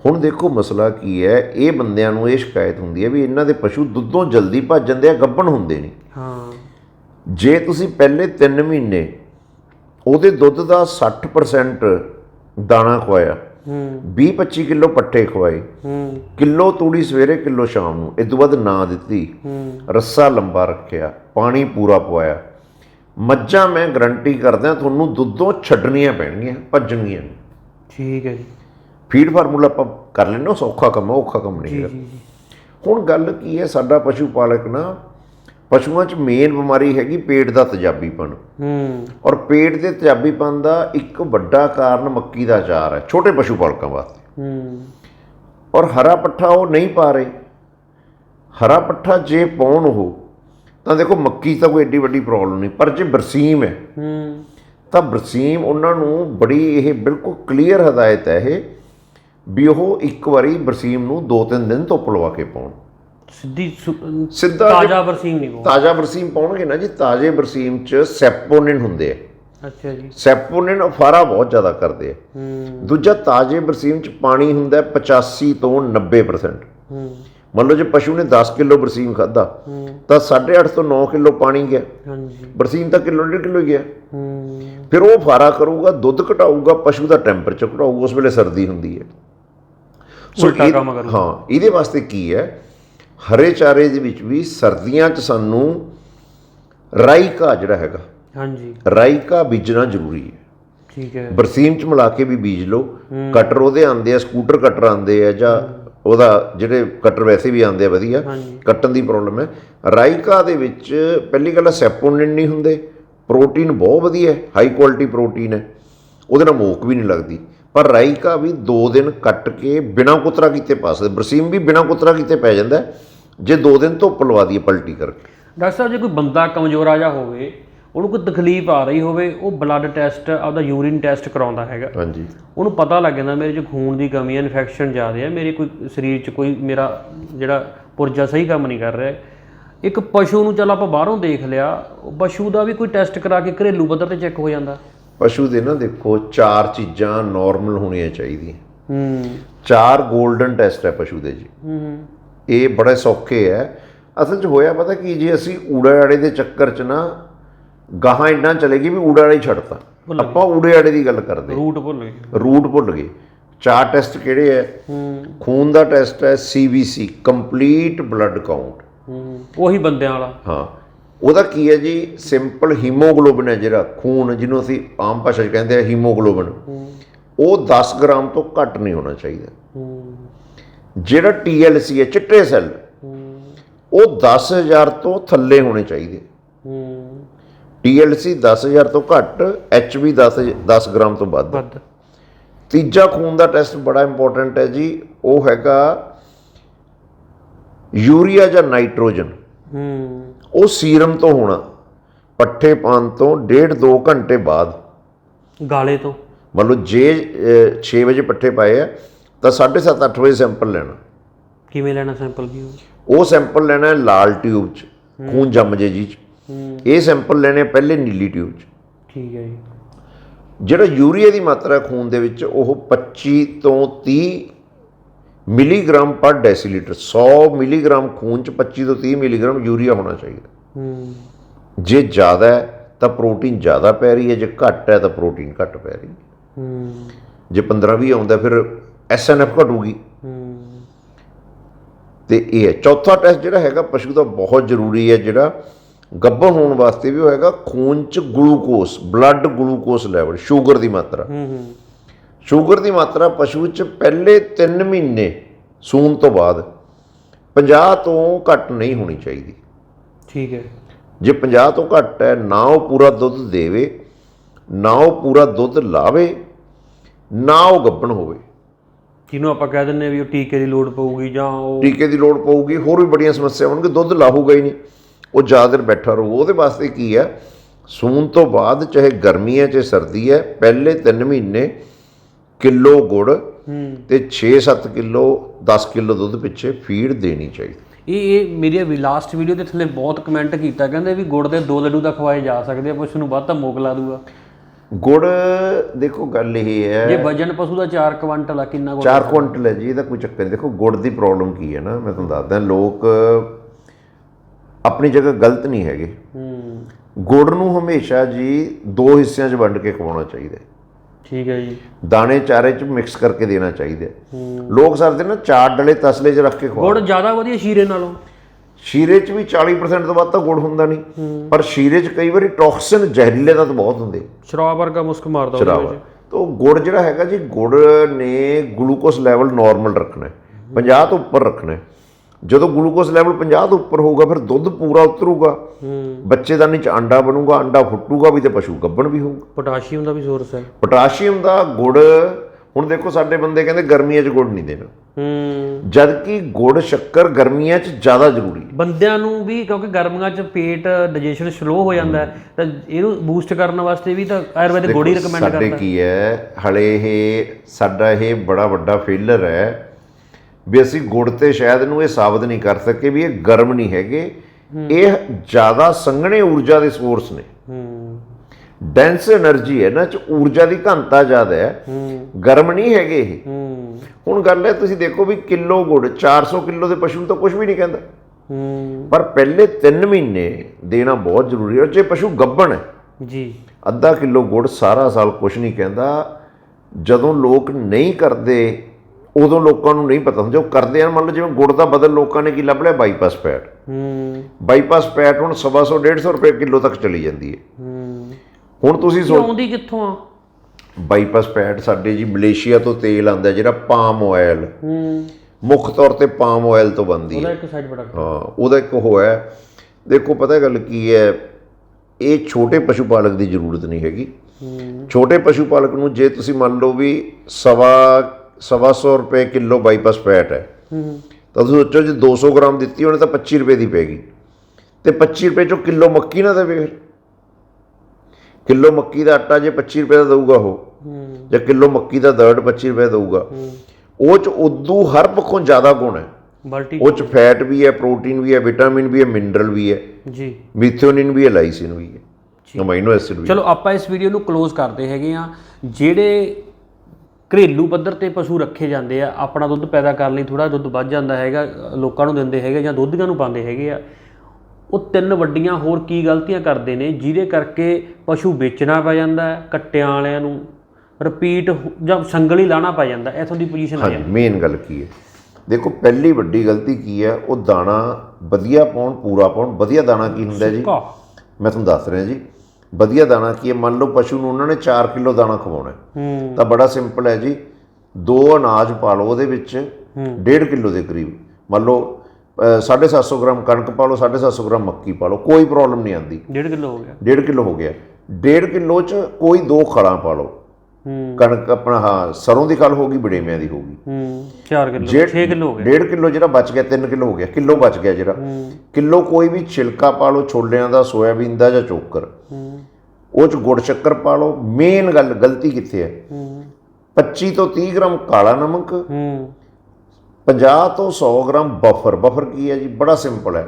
ਹੁਣ ਦੇਖੋ ਮਸਲਾ ਕੀ ਹੈ ਇਹ ਬੰਦਿਆਂ ਨੂੰ ਇਹ ਸ਼ਿਕਾਇਤ ਹੁੰਦੀ ਹੈ ਵੀ ਇਹਨਾਂ ਦੇ ਪਸ਼ੂ ਦੁੱਧੋਂ ਜਲਦੀ ਭੱਜ ਜਾਂਦੇ ਆ ਗੱਭਣ ਹੁੰਦੇ ਨਹੀਂ। ਹਾਂ। ਜੇ ਤੁਸੀਂ ਪਹਿਲੇ 3 ਮਹੀਨੇ ਉਹਦੇ ਦੁੱਧ ਦਾ 60% ਦਾਣਾ ਖਵਾਇਆ ਹੂੰ। 20 25 ਕਿਲੋ ਪੱਠੇ ਖਵਾਏ ਹੂੰ। ਕਿਲੋ ਤੂੜੀ ਸਵੇਰੇ ਕਿਲੋ ਸ਼ਾਮ ਨੂੰ ਇਸ ਤੋਂ ਵੱਧ ਨਾ ਦਿੱਤੀ ਹੂੰ। ਰੱਸਾ ਲੰਬਾ ਰੱਖਿਆ ਪਾਣੀ ਪੂਰਾ ਪਵਾਇਆ। ਮੱਝਾਂ ਮੈਂ ਗਰੰਟੀ ਕਰਦਾ ਤੁਹਾਨੂੰ ਦੁੱਧੋਂ ਛੱਡਣੀਆਂ ਪੈਣਗੀਆਂ ਭੱਜਣਗੀਆਂ। ਠੀਕ ਹੈ ਜੀ। ਫੀਡ ਫਾਰਮੂਲਾ ਆਪਾਂ ਕਰ ਲੈਣਾ ਸੌਖਾ ਕੰਮ ਔਖਾ ਕੰਮ ਨਹੀਂ ਜੀ ਹੁਣ ਗੱਲ ਕੀ ਹੈ ਸਾਡਾ ਪਸ਼ੂ ਪਾਲਕ ਨਾ ਪਸ਼ੂਆਂ 'ਚ ਮੇਨ ਬਿਮਾਰੀ ਹੈਗੀ ਪੇਟ ਦਾ ਤੇਜ਼ਾਬੀਪਣ ਹੂੰ। ਔਰ ਪੇਟ ਦੇ ਤੇਜ਼ਾਬੀਪਣ ਦਾ ਇੱਕ ਵੱਡਾ ਕਾਰਨ ਮੱਕੀ ਦਾ ਅਚਾਰ ਹੈ ਛੋਟੇ ਪਸ਼ੂ ਪਾਲਕਾਂ ਵਾਸਤੇ। ਹੂੰ। ਔਰ ਹਰਾ ਪੱਠਾ ਉਹ ਨਹੀਂ ਪਾ ਰਹੇ। ਹਰਾ ਪੱਠਾ ਜੇ ਪਾਉਣ ਉਹ ਤਾਂ ਦੇਖੋ ਮੱਕੀ ਤਾਂ ਕੋਈ ਏਡੀ ਵੱਡੀ ਪ੍ਰੋਬਲਮ ਨਹੀਂ ਪਰ ਜੇ ਬਰਸੀਮ ਹੈ ਹੂੰ। ਤਾਂ ਬਰਸੀਮ ਉਹਨਾਂ ਨੂੰ ਬੜੀ ਇਹ ਬਿਲਕੁਲ ਕਲੀਅਰ ਹਦਾਇਤ ਹੈ ਇਹ ਵੀ ਉਹ ਇੱਕ ਵਾਰੀ ਬਰਸੀਮ ਨੂੰ 2-3 ਦਿਨ ਧੁੱਪ ਲਵਾ ਕੇ ਪਾਉਣ। ਸਿੱਧੀ ਸੁ- ਸਿੱਧਾ ਜੇ ਤਾਜ਼ਾ ਬਰਸੀਮ ਨਹੀਂ ਕੋ ਤਾਜ਼ਾ ਬਰਸੀਮ ਪਾਉਣਗੇ ਨਾ ਜੀ ਤਾਜ਼ੇ ਬਰਸੀਮ 'ਚ ਸੈਪੋਨਿਨ ਹੁੰਦੇ ਆ। ਅੱਛਾ ਜੀ। ਸੈਪੋਨਿਨ ਅਫਾਰਾ ਬਹੁਤ ਜ਼ਿਆਦਾ ਕਰਦੇ ਆ। ਹੂੰ। ਦੂਜਾ ਤਾਜ਼ੇ ਬਰਸੀਮ 'ਚ ਪਾਣੀ ਹੁੰਦਾ ਹੈ 85 ਤੋਂ 90% ਹੂੰ। ਮੰਨ ਲਓ ਜੇ ਪਸ਼ੂ ਨੇ 10 ਕਿਲੋ ਬਰਸੀਮ ਖਾਦਾ ਹੂੰ। ਤਾਂ 8.5 ਤੋਂ 9 ਕਿਲੋ ਪਾਣੀ ਗਿਆ। ਹਾਂਜੀ। ਬਰਸੀਮ ਤਾਂ ਕਿਲੋ ਡੇਢ ਕਿਲੋ ਹੀ ਗਿਆ। ਹੂੰ। ਫਿਰ ਉਹ ਫਾਰਾ ਕਰੂਗਾ ਦੁੱਧ ਘਟਾਊਗਾ ਪਸ਼ੂ ਦਾ ਟੈਂਪਰੇਚਰ ਘਟਾਊਗਾ ਉਸ ਵੇਲੇ ਸਰਦੀ ਹੁੰਦੀ ਹੈ। ਉਲਟਾ ਕੰਮ ਕਰੂਗਾ। ਹਾਂ ਇਹਦੇ ਵਾਸਤੇ ਕੀ ਹੈ? ਹਰੇ ਚਾਰੇ ਦੇ ਵਿੱਚ ਵੀ ਸਰਦੀਆਂ 'ਚ ਸਾਨੂੰ ਰਾਈ ਘਾਹ ਜਿਹੜਾ ਹੈਗਾ ਹਾਂਜੀ। ਰਾਈ ਘਾਹ ਬੀਜਣਾ ਜ਼ਰੂਰੀ ਹੈ। ਠੀਕ ਹੈ। ਬਰਸੀਮ 'ਚ ਮਿਲਾ ਕੇ ਵੀ ਬੀਜ ਲਓ। ਕਟਰ ਉਹਦੇ ਆਉਂਦੇ ਆ ਸਕੂਟਰ ਕਟਰ ਆਉਂਦੇ ਆ ਜਾਂ ਉਹਦਾ ਜਿਹੜੇ ਕਟਰ ਵੈਸੇ ਵੀ ਆਉਂਦੇ ਆ ਵਧੀਆ ਕੱਟਣ ਦੀ ਪ੍ਰੋਬਲਮ ਹੈ। ਰਾਈਕਾ ਦੇ ਵਿੱਚ ਪਹਿਲੀ ਗੱਲ ਸੈਪੋਨਿਨ ਨਹੀਂ ਹੁੰਦੇ। ਪ੍ਰੋਟੀਨ ਬਹੁਤ ਵਧੀਆ ਹੈ ਹਾਈ ਕੁਆਲਿਟੀ ਪ੍ਰੋਟੀਨ ਹੈ। ਉਹਦੇ ਨਾਲ ਮੋਕ ਵੀ ਨਹੀਂ ਲੱਗਦੀ। ਪਰ ਰਾਈਕਾ ਵੀ 2 ਦਿਨ ਕੱਟ ਕੇ ਬਿਨਾ ਕੁਤਰਾ ਕੀਤੇ ਪਾ ਸਕਦੇ। ਬਰਸੀਮ ਵੀ ਬਿਨਾ ਕੁਤਰਾ ਕੀਤੇ ਪੈ ਜਾਂਦਾ ਜੇ 2 ਦਿਨ ਧੁੱਪ ਲਵਾ ਦਈਏ ਪਲਟੀ ਕਰਕੇ। ਡਾਕਟਰ ਸਾਹਿਬ ਜੇ ਕੋਈ ਬੰਦਾ ਕਮਜ਼ੋਰਾ ਜਾ ਹੋਵੇ ਉਹਨੂੰ ਕੋਈ ਤਕਲੀਫ ਆ ਰਹੀ ਹੋਵੇ ਉਹ ਬਲੱਡ ਟੈਸਟ ਆਪਦਾ ਯੂਰਿਨ ਟੈਸਟ ਕਰਾਉਂਦਾ ਹੈਗਾ। ਹਾਂਜੀ। ਉਹਨੂੰ ਪਤਾ ਲੱਗ ਜਾਂਦਾ ਮੇਰੇ 'ਚ ਖੂਨ ਦੀ ਕਮੀ ਹੈ ਇਨਫੈਕਸ਼ਨ ਜ਼ਿਆਦਾ ਹੈ ਮੇਰੇ ਕੋਈ ਸਰੀਰ 'ਚ ਕੋਈ ਮੇਰਾ ਜਿਹੜਾ ਪੁਰਜਾ ਸਹੀ ਕੰਮ ਨਹੀਂ ਕਰ ਰਿਹਾ। ਇੱਕ ਪਸ਼ੂ ਨੂੰ ਚੱਲ ਆਪਾਂ ਬਾਹਰੋਂ ਦੇਖ ਲਿਆ ਉਹ ਪਸ਼ੂ ਦਾ ਵੀ ਕੋਈ ਟੈਸਟ ਕਰਾ ਕੇ ਘਰੇਲੂ ਪੱਧਰ ਤੇ ਚੈੱਕ ਹੋ ਜਾਂਦਾ। ਪਸ਼ੂ ਦੇ ਨਾ ਦੇਖੋ ਚਾਰ ਚੀਜ਼ਾਂ ਨਾਰਮਲ ਹੋਣੀਆਂ ਚਾਹੀਦੀਆਂ। ਹੂੰ। ਚਾਰ 골ਡਨ ਟੈਸਟ ਹੈ ਪਸ਼ੂ ਦੇ ਜੀ। ਹੂੰ। ਇਹ ਬੜੇ ਸੌਖੇ ਹੈ। ਅਸਲ 'ਚ ਹੋਇਆ ਪਤਾ ਕੀ ਜੇ ਅਸੀਂ ਊੜੇ ਆੜੇ ਦੇ ਚੱਕਰ 'ਚ ਨਾ ਗਾਹਾਂ ਇੰਨਾ ਚਲੇ ਗਏ ਵੀ ਊੜਾ ਹੀ ਛੱਡਤਾ। ਆਪਾਂ ਊੜੇ ਆੜੇ ਦੀ ਗੱਲ ਕਰਦੇ। ਰੂਟ ਭੁੱਲ ਗਏ। ਰੂਟ ਭੁੱਲ ਗਏ। ਚਾਰ ਟੈਸਟ ਕਿਹੜੇ ਹੈ? ਹੂੰ। ਖੂਨ ਦਾ ਟੈਸਟ ਹੈ ਸੀਬੀਸੀ ਕੰਪਲੀਟ ਬਲੱਡ ਕਾਊਂਟ ਹੂੰ। ਉਹੀ ਬੰਦਿਆਂ ਵਾਲਾ। ਹਾਂ। ਉਹਦਾ ਕੀ ਹੈ ਜੀ? ਸਿੰਪਲ ਹੀਮੋਗਲੋਬਿਨ ਹੈ ਜਿਹੜਾ ਖੂਨ ਜਿਹਨੂੰ ਅਸੀਂ ਆਮ ਭਾਸ਼ਾ 'ਚ ਕਹਿੰਦੇ ਆ ਹੀਮੋਗਲੋਬਿਨ ਉਹ 10 ਗ੍ਰਾਮ ਤੋਂ ਘੱਟ ਨਹੀਂ ਹੋਣਾ ਚਾਹੀਦਾ। ਜਿਹੜਾ ਟੀਐਲਸੀ ਹੈ ਚਿੱਟੇ ਸੈੱਲ ਉਹ 10000 ਤੋਂ ਥੱਲੇ ਹੋਣੇ ਚਾਹੀਦੇ। TLC 10000 ਤੋਂ ਘੱਟ HB 10 10 ਗ੍ਰਾਮ ਤੋਂ ਵੱਧ। ਵੱਧ। ਤੀਜਾ ਖੂਨ ਦਾ ਟੈਸਟ ਬੜਾ ਇੰਪੋਰਟੈਂਟ ਹੈ ਜੀ। ਉਹ ਹੈਗਾ ਯੂਰੀਆ ਜਾਂ ਨਾਈਟ੍ਰੋਜਨ। ਹੂੰ। ਉਹ ਸੀਰਮ ਤੋਂ ਹੋਣਾ ਪੱਠੇ ਪਾਣ ਤੋਂ ਡੇਢ 2 ਘੰਟੇ ਬਾਅਦ। ਗਾਲੇ ਤੋਂ। ਮੰਨ ਲਓ ਜੇ 6 ਵਜੇ ਪੱਠੇ ਪਾਏ ਆ ਤਾਂ 7:30 8 ਵਜੇ ਸੈਂਪਲ ਲੈਣਾ। ਕਿਵੇਂ ਲੈਣਾ ਸੈਂਪਲ ਵੀ ਉਹ? ਸੈਂਪਲ ਲੈਣਾ ਹੈ ਲਾਲ ਟਿਊਬ 'ਚ ਖੂਨ ਜੰਮ ਜੇ ਜੀ 'ਚ। ਇਹ ਸੈਂਪਲ ਲੈਣੇ ਪਹਿਲੇ ਨੀਲੀ ਟਿਊਬ 'ਚ। ਠੀਕ ਹੈ ਜੀ। ਜਿਹੜਾ ਯੂਰੀਆ ਦੀ ਮਾਤਰਾ ਖੂਨ ਦੇ ਵਿੱਚ ਉਹ 25 ਤੋਂ 30 ਮਿਲੀਗ੍ਰਾਮ ਪਰ ਡੈਸੀਲੀਟਰ 100 ਮਿਲੀਗ੍ਰਾਮ ਖੂਨ ਚ 25 ਤੋਂ 30 ਮਿਲੀਗ੍ਰਾਮ ਯੂਰੀਆ ਹੋਣਾ ਚਾਹੀਦਾ। ਹੂੰ। ਜੇ ਜ਼ਿਆਦਾ ਹੈ ਤਾਂ ਪ੍ਰੋਟੀਨ ਜ਼ਿਆਦਾ ਪੈ ਰਹੀ ਹੈ ਜੇ ਘੱਟ ਹੈ ਤਾਂ ਪ੍ਰੋਟੀਨ ਘੱਟ ਪੈ ਰਹੀ ਹੈ। ਹੂੰ। ਜੇ 15 20 ਆਉਂਦਾ ਫਿਰ ਐਸਐਨਐਫ ਘਟੂਗੀ। ਹੂੰ। ਤੇ ਇਹ ਹੈ। ਚੌਥਾ ਟੈਸਟ ਜਿਹੜਾ ਹੈਗਾ ਪਸ਼ੂ ਦਾ ਬਹੁਤ ਜ਼ਰੂਰੀ ਹੈ ਜਿਹੜਾ ਗੱਭਣ ਹੋਣ ਵਾਸਤੇ ਵੀ ਉਹ ਹੈਗਾ ਖੂਨ ਚ glucose blood glucose level sugar ਦੀ ਮਾਤਰਾ। ਹੂੰ ਹੂੰ। ਸ਼ੂਗਰ ਦੀ ਮਾਤਰਾ ਪਸ਼ੂ 'ਚ ਪਹਿਲੇ 3 ਮਹੀਨੇ ਸੂਣ ਤੋਂ ਬਾਅਦ 50 ਤੋਂ ਘੱਟ ਨਹੀਂ ਹੋਣੀ ਚਾਹੀਦੀ। ਠੀਕ ਹੈ। ਜੇ 50 ਤੋਂ ਘੱਟ ਹੈ ਨਾ ਉਹ ਪੂਰਾ ਦੁੱਧ ਦੇਵੇ ਨਾ ਉਹ ਪੂਰਾ ਦੁੱਧ ਲਾਵੇ ਨਾ ਉਹ ਗੱਭਣ ਹੋਵੇ। ਜਿਹਨੂੰ ਆਪਾਂ ਕਹਿ ਦਿੰਨੇ ਵੀ ਉਹ ਟੀਕੇ ਦੀ ਲੋੜ ਪਊਗੀ ਜਾਂ ਉਹ ਟੀਕੇ ਦੀ ਲੋੜ ਪਊਗੀ ਹੋਰ ਵੀ ਬੜੀਆਂ ਸਮੱਸਿਆਵਾਂ ਹੋਣਗੇ ਦੁੱਧ ਲਾਹੂਗਾ ਹੀ ਨਹੀਂ। ਉਹ ਜ਼ਿਆਦਾ ਬੈਠਾ ਰਹੂ। ਉਹਦੇ ਵਾਸਤੇ ਕੀ ਹੈ? ਸੂਣ ਤੋਂ ਬਾਅਦ ਚਾਹੇ ਗਰਮੀ ਹੈ ਚਾਹੇ ਸਰਦੀ ਹੈ ਪਹਿਲੇ 3 ਮਹੀਨੇ ਕਿਲੋ ਗੁੜ ਤੇ 6-7 ਕਿਲੋ 10 ਕਿਲੋ ਦੁੱਧ ਪਿੱਛੇ ਫੀਡ ਦੇਣੀ ਚਾਹੀਦੀ। ਇਹ ਇਹ ਮੇਰੀ ਵੀ ਲਾਸਟ ਵੀਡੀਓ ਦੇ ਥੱਲੇ ਬਹੁਤ ਕਮੈਂਟ ਕੀਤਾ। ਕਹਿੰਦੇ ਵੀ ਗੁੜ ਦੇ ਦੋ ਲੱਡੂ ਤਾਂ ਖਵਾਏ ਜਾ ਸਕਦੇ ਆ ਪਸ਼ੂ ਨੂੰ ਵੱਧ ਤਾਂ ਮੋਕ ਲਾ ਦੂਗਾ। ਗੁੜ ਦੇਖੋ ਗੱਲ ਇਹ ਹੈ। ਜੇ ਵਜਨ ਪਸ਼ੂ ਦਾ 4 ਕੁਇੰਟਲ ਆ ਕਿੰਨਾ ਗੁੜ 4 ਕੁਇੰਟਲ ਹੈ ਜੀ ਇਹਦਾ ਕੋਈ ਚੱਕਰ ਨਹੀਂ। ਦੇਖੋ ਗੁੜ ਦੀ ਪ੍ਰੋਬਲਮ ਕੀ ਹੈ ਨਾ ਮੈਂ ਤੁਹਾਨੂੰ ਦੱਸਦਾ ਲੋਕ ਆਪਣੀ ਜਗ੍ਹਾ ਗਲਤ ਨਹੀਂ ਹੈਗੇ। ਹੂੰ। ਗੁੜ ਨੂੰ ਹਮੇਸ਼ਾ ਜੀ ਦੋ ਹਿੱਸਿਆਂ 'ਚ ਵੰਡ ਕੇ ਖਵਾਉਣਾ ਚਾਹੀਦਾ ਹੈ। ਠੀਕ ਹੈ ਜੀ। ਦਾਣੇ ਚਾਰੇ ਚ ਮਿਕਸ ਕਰਕੇ ਦੇਣਾ ਚਾਹੀਦਾ। ਲੋਕ ਸਰਦੇ ਨਾ ਚਾਰ ਡਲੇ ਤਸਲੇ 'ਚ ਰੱਖ ਕੇ ਖਵਾ ਗੁੜ ਜ਼ਿਆਦਾ ਵਧੀਆ ਸ਼ੀਰੇ ਨਾਲੋਂ। ਸ਼ੀਰੇ 'ਚ ਵੀ 40% ਤੋਂ ਵੱਧ ਤਾਂ ਗੁੜ ਹੁੰਦਾ ਨਹੀਂ। ਪਰ ਸ਼ੀਰੇ 'ਚ ਕਈ ਵਾਰੀ ਟੌਕਸਿਨ ਜ਼ਹਿਰੀਲੇ ਤੱਤ ਬਹੁਤ ਹੁੰਦੇ। ਸ਼ਰਾਬ ਵਰਗਾ ਮੁਸਕ ਮਾਰਦਾ ਉਹਦੇ ਵਿੱਚ। ਤਾਂ ਗੁੜ ਜਿਹੜਾ ਹੈਗਾ ਜੀ ਗੁੜ ਨੇ ਗਲੂਕੋਜ਼ ਲੈਵਲ ਨਾਰਮਲ ਰੱਖਣਾ ਹੈ। 50 ਤੋਂ ਉੱਪਰ ਰੱਖਣਾ ਜਦੋਂ ਗਲੂਕੋਜ਼ ਲੈਵਲ 50 ਤੋਂ ਉੱਪਰ ਹੋਊਗਾ ਫਿਰ ਦੁੱਧ ਪੂਰਾ ਉਤਰੂਗਾ। ਬੱਚੇਦਾਨੀ ਚ ਅੰਡਾ ਬਣੂਗਾ ਅੰਡਾ ਫੁੱਟੂਗਾ ਵੀ ਤੇ ਪਸ਼ੂ ਗੱਭਣ ਵੀ ਹੋਊਗਾ। ਪੋਟਾਸ਼ੀਅਮ ਦਾ ਵੀ ਸੋਰਸ ਹੈ। ਪੋਟਾਸ਼ੀਅਮ ਦਾ ਗੁੜ ਹੁਣ ਦੇਖੋ ਸਾਡੇ ਬੰਦੇ ਕਹਿੰਦੇ ਗਰਮੀਆਂ 'ਚ ਗੁੜ ਨਹੀਂ ਦੇਣਾ। ਹੂੰ। ਜਦ ਕਿ ਗੁੜ ਸ਼ੱਕਰ ਗਰਮੀਆਂ 'ਚ ਜ਼ਿਆਦਾ ਜ਼ਰੂਰੀ ਹੈ। ਬੰਦਿਆਂ ਨੂੰ ਵੀ ਕਿਉਂਕਿ ਗਰਮੀਆਂ 'ਚ ਪੇਟ ਡਾਈਜੈਸ਼ਨ ਸਲੋ ਹੋ ਜਾਂਦਾ ਹੈ ਤਾਂ ਇਹਨੂੰ ਬੂਸਟ ਕਰਨ ਵਾਸਤੇ ਵੀ ਤਾਂ ਆਯੁਰਵੈਦਿਕ ਗੁੜ ਹੀ ਰეკਮੈਂਡ ਸਾਡੇ ਕਰਦਾ ਕੀ ਹੈ ਹਲੇ ਇਹ ਸਾਡਾ ਇਹ ਬੜਾ ਵੱਡਾ ਫੇਲਰ ਹੈ। ਵੀ ਅਸੀਂ ਗੁੜ ਤੇ ਸ਼ਾਇਦ ਨੂੰ ਇਹ ਸਾਬਤ ਨਹੀਂ ਕਰ ਸਕੇ ਵੀ ਇਹ ਗਰਮ ਨਹੀਂ ਹੈਗੇ। ਇਹ ਜ਼ਿਆਦਾ ਸੰਘਣੇ ਊਰਜਾ ਦੇ ਸੋਰਸ ਨੇ। ਡੈਂਸ એનર્ਜੀ ਹੈ ਨਾ ਚ ਊਰਜਾ ਦੀ ਘਣਤਾ ਜ਼ਿਆਦਾ ਹੈ। ਗਰਮ ਨਹੀਂ ਹੈਗੇ ਇਹ। ਹੁਣ ਗੱਲ ਹੈ ਤੁਸੀਂ ਦੇਖੋ ਵੀ ਕਿਲੋ ਗੁੜ 400 ਕਿਲੋ ਦੇ ਪਸ਼ੂ ਨੂੰ ਤਾਂ ਕੁਝ ਵੀ ਨਹੀਂ ਕਹਿੰਦਾ। ਪਰ ਪਹਿਲੇ 3 ਮਹੀਨੇ ਦੇਣਾ ਬਹੁਤ ਜ਼ਰੂਰੀ ਹੈ ਜੇ ਪਸ਼ੂ ਗੱਬਣ ਹੈ ਜੀ। ਅੱਧਾ ਕਿਲੋ ਗੁੜ ਸਾਰਾ ਸਾਲ ਕੁਝ ਨਹੀਂ ਕਹਿੰਦਾ। ਜਦੋਂ ਲੋਕ ਨਹੀਂ ਕਰਦੇ ਉਦੋਂ ਲੋਕਾਂ ਨੂੰ ਨਹੀਂ ਪਤਾ ਹੁੰਦਾ। ਜੋ ਕਰਦੇ ਆ ਮੰਨ ਲਓ ਜਿਵੇਂ ਗੁੜ ਦਾ ਬਦਲ ਲੋਕਾਂ ਨੇ ਕੀ ਲੱਭ ਲਿਆ? ਬਾਈਪਾਸ ਫੈਟ ਹੂੰ। ਬਾਈਪਾਸ ਫੈਟ ਹੁਣ 150 150 ਰੁਪਏ ਕਿਲੋ ਤੱਕ ਚਲੀ ਜਾਂਦੀ ਹੈ। ਹੂੰ। ਹੁਣ ਤੁਸੀਂ ਸੋਚ ਆਉਂਦੀ ਕਿੱਥੋਂ ਆ? ਬਾਈਪਾਸ ਫੈਟ ਸਾਡੇ ਜੀ ਮਲੇਸ਼ੀਆ ਤੋਂ ਤੇਲ ਆਂਦਾ ਜਿਹੜਾ ਪਾਮ ਆਇਲ ਹੂੰ। ਮੁੱਖ ਤੌਰ ਤੇ ਪਾਮ ਆਇਲ ਤੋਂ ਬਣਦੀ ਉਹਦਾ ਹੈ ਇੱਕ ਸਾਈਡ ਪ੍ਰੋਡਕਟ ਹਾਂ ਉਹਦਾ ਇੱਕ ਉਹ ਹੈ। ਦੇਖੋ ਪਤਾ ਗੱਲ ਕੀ ਹੈ? ਇਹ ਛੋਟੇ ਪਸ਼ੂ ਪਾਲਕ ਦੀ ਜ਼ਰੂਰਤ ਨਹੀਂ ਹੈਗੀ। ਹੂੰ। ਛੋਟੇ ਪਸ਼ੂ ਪਾਲਕ ਨੂੰ ਜੇ ਤੁਸੀਂ ਮੰਨ ਲਓ ਵੀ ਸਵਾ ਸਵਾ ਸੌ ਰੁਪਏ ਕਿਲੋ ਬਾਈਪਾਸ ਫੈਟ ਹੈ। ਤਾਂ ਤੁਸੀਂ ਸੋਚੋ ਜੇ 200 ਗ੍ਰਾਮ ਦਿੱਤੀ ਉਹਨੇ ਤਾਂ 25 ਰੁਪਏ ਦੀ ਪੈਗੀ ਤੇ 25 ਰੁਪਏ ਚੋਂ ਕਿਲੋ ਮੱਕੀ ਨਾ ਦੇਵੇ ਫਿਰ। ਕਿਲੋ ਮੱਕੀ ਦਾ ਆਟਾ ਜੇ 25 ਰੁਪਏ ਦਾ ਦਊਗਾ ਉਹ ਜਾਂ ਕਿਲੋ ਮੱਕੀ ਦਾ ਦਰੜ 25 ਰੁਪਏ ਦਊਗਾ। ਉਹ ਚ ਉਦੋਂ ਹਰ ਪੱਖੋਂ ਜ਼ਿਆਦਾ ਗੁਣ ਹੈ। ਮਲਟੀ ਉਹ ਚ ਫੈਟ ਵੀ ਹੈ ਪ੍ਰੋਟੀਨ ਵੀ ਹੈ ਵਿਟਾਮਿਨ ਵੀ ਹੈ ਮਿਨਰਲ ਵੀ ਹੈ। ਜੀ। ਮਿਥਿਓਨਿਨ ਵੀ ਹੈ ਲਾਈਸਿਨ ਵੀ ਹੈ। ਅਮਾਈਨੋ ਐਸਿਡ ਵੀ ਚਲੋ ਆਪਾਂ ਇਸ ਵੀਡੀਓ ਨੂੰ ਕਲੋਜ਼ ਕਰਦੇ ਹੈਗੇ ਆ ਜਿਹੜੇ ਘਰੇਲੂ ਪੱਧਰ ਤੇ ਪਸ਼ੂ ਰੱਖੇ ਜਾਂਦੇ ਆ ਆਪਣਾ ਦੁੱਧ ਪੈਦਾ ਕਰਨ ਲਈ ਥੋੜਾ ਦੁੱਧ ਵੱਧ ਜਾਂਦਾ ਹੈਗਾ ਲੋਕਾਂ ਨੂੰ ਦਿੰਦੇ ਹੈਗੇ ਜਾਂ ਦੁੱਧੀਆਂ ਨੂੰ ਪਾਉਂਦੇ ਹੈਗੇ ਆ। ਉਹ ਤਿੰਨ ਵੱਡੀਆਂ ਹੋਰ ਕੀ ਗਲਤੀਆਂ ਕਰਦੇ ਨੇ ਜਿਹਦੇ ਕਰਕੇ ਪਸ਼ੂ ਵੇਚਣਾ ਪੈ ਜਾਂਦਾ ਹੈ ਕੱਟਿਆਂ ਵਾਲਿਆਂ ਨੂੰ ਰਿਪੀਟ ਜਾਂ ਸੰਗਲ ਹੀ ਲਾਣਾ ਪੈ ਜਾਂਦਾ ਇੱਥੋਂ ਦੀ ਪੋਜੀਸ਼ਨ ਹਾਂਜੀ ਮੇਨ ਗੱਲ ਕੀ ਹੈ? ਦੇਖੋ ਪਹਿਲੀ ਵੱਡੀ ਗਲਤੀ ਕੀ ਹੈ? ਉਹ ਦਾਣਾ ਵਧੀਆ ਪਾਉਣ ਪੂਰਾ ਪਾਉਣ ਵਧੀਆ ਦਾਣਾ ਕੀ ਹੁੰਦਾ ਜੀ? ਮੈਂ ਤੁਹਾਨੂੰ ਦੱਸ ਰਿਹਾ ਜੀ ਵਧੀਆ ਦਾਣਾ ਕੀ ਹੈ? ਮੰਨ ਲਓ ਪਸ਼ੂ ਨੂੰ ਉਹਨਾਂ ਨੇ 4 ਕਿਲੋ ਦਾਣਾ ਖਵਾਉਣਾ ਹੈ। ਹੂੰ। ਤਾਂ ਬੜਾ ਸਿੰਪਲ ਹੈ ਜੀ। ਦੋ ਅਨਾਜ ਪਾ ਲਓ ਉਹਦੇ ਵਿੱਚ 1.5 ਕਿਲੋ ਦੇ ਕਰੀਬ। ਮੰਨ ਲਓ ਅ, 750 ਗ੍ਰਾਮ ਕਣਕ ਪਾ ਲਓ 750 ਗ੍ਰਾਮ ਮੱਕੀ ਪਾ ਲਓ ਕੋਈ ਪ੍ਰੋਬਲਮ ਨਹੀਂ ਆਂਦੀ 1.5 ਕਿਲੋ ਹੋ ਗਿਆ। 1.5 ਕਿਲੋ ਹੋ ਗਿਆ। 1.5 ਕਿਲੋ ਚ ਕੋਈ ਦੋ ਖਲਾਂ ਪਾ ਲਓ। ਹੂੰ। ਕਣਕ ਆਪਣਾ ਹਾਂ ਸਰੋਂ ਦੀ ਖਲ ਹੋਗੀ ਬੜੇਮਿਆਂ ਦੀ ਹੋਗੀ ਹੂੰ 4 ਕਿਲੋ 6 ਕਿਲੋ ਹੋ ਗਿਆ। 1.5 ਕਿਲੋ ਜਿਹੜਾ ਬਚ ਗਿਆ 3 ਕਿਲੋ ਹੋ ਗਿਆ ਕਿਲੋ ਬਚ ਗਿਆ ਜਿਹੜਾ। ਕਿਲੋ ਕੋਈ ਵੀ ਛਿਲਕਾ ਪਾ ਲਓ ਛੋਲਿਆਂ ਦਾ ਸੋਇਆਬੀਨ ਦਾ ਜਾਂ ਚੋਕਰ। ਹੂੰ। ਉਹ ਚ ਗੁੜ ਸ਼ੱਕਰ ਪਾ ਲਓ ਮੇਨ ਗੱਲ ਗਲਤੀ ਕਿੱਥੇ ਹੈ? ਹੂੰ 25 ਤੋਂ 30 ਗ੍ਰਾਮ ਕਾਲਾ ਨਮਕ ਹੂੰ 50 ਤੋਂ 100 ਗ੍ਰਾਮ ਬਫਰ ਬਫਰ ਕੀ ਹੈ ਜੀ? ਬੜਾ ਸਿੰਪਲ ਹੈ।